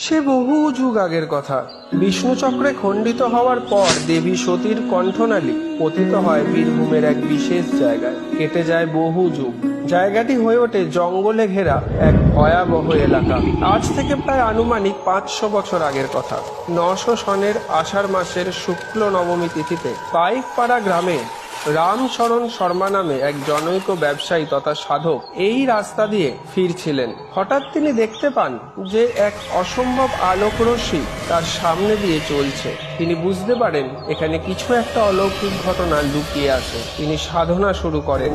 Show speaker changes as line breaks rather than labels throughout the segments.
সে বহু যুগ আগের কথা। বিষ্ণুচক্রে খণ্ডিত হওয়ার পর দেবী সতীর কণ্ঠনালী পতিত হয় বীরভূমের এক বিশেষ জায়গায়। কেটে যায় বহু যুগ। জায়গাটি হয়ে ওঠে জঙ্গলে ঘেরা এক ভয়াবহ এলাকা। আজ থেকে প্রায় আনুমানিক পাঁচশো বছর আগের কথা। নশো সনের আষাঢ় মাসের শুক্ল নবমী তিথিতে পাইকপাড়া গ্রামে রামচরণ শর্মা নামে এক জনৈক ব্যবসায়ী তথা সাধক এই রাস্তা দিয়ে ফিরছিলেন। হঠাৎ তিনি দেখতে পান যে এক অসম্ভব আলোক রশ্মি তার সামনে দিয়ে চলছে। তিনি বুঝতে পারেন এখানে কিছু একটা অলৌকিক ঘটনা লুকিয়ে আছে। তিনি সাধনা শুরু করেন।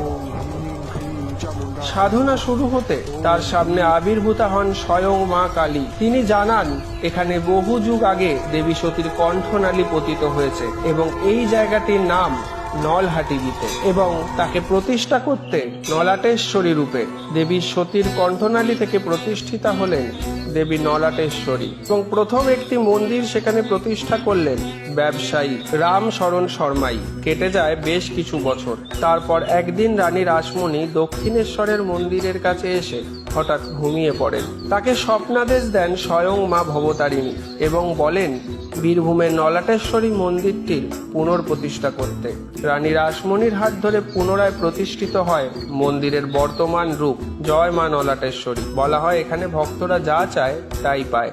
সাধনা শুরু হতে তার সামনে আবির্ভূতা হন স্বয়ং মা কালী। তিনি জানান, এখানে বহু যুগ আগে দেবী সতীর কণ্ঠনালী পতিত হয়েছে এবং এই জায়গাটির নাম নলহাটিবিতে এবং তাকে প্রতিষ্ঠা করতে নলাটেশ্বরী রূপে দেবী সতীর কণ্ঠনালী থেকে প্রতিষ্ঠিতা হলেন দেবী নলাটেশ্বরী। এবং প্রথম একটি মন্দির সেখানে প্রতিষ্ঠা করলেন ব্যবসায়ী রাম শরণ শর্মাই। কেটে যায় বেশ কিছু বছর। তারপর একদিন রানী রাসমণি দক্ষিণেশ্বরের মন্দিরের কাছে এসে হঠাৎ ঘুমিয়ে পড়েন। তাকে স্বপ্নাদেশ দেন স্বয়ং মা ভবতারিণী এবং বলেন বীরভূমের নলাটেশ্বরী মন্দিরটির পুনর্প্রতিষ্ঠা করতে। রানী রাসমণির হাত ধরে পুনরায় প্রতিষ্ঠিত হয় মন্দিরের বর্তমান রূপ, জয় মা নলাটেশ্বরী। বলা হয়, এখানে ভক্তরা যা চায় তাই পায়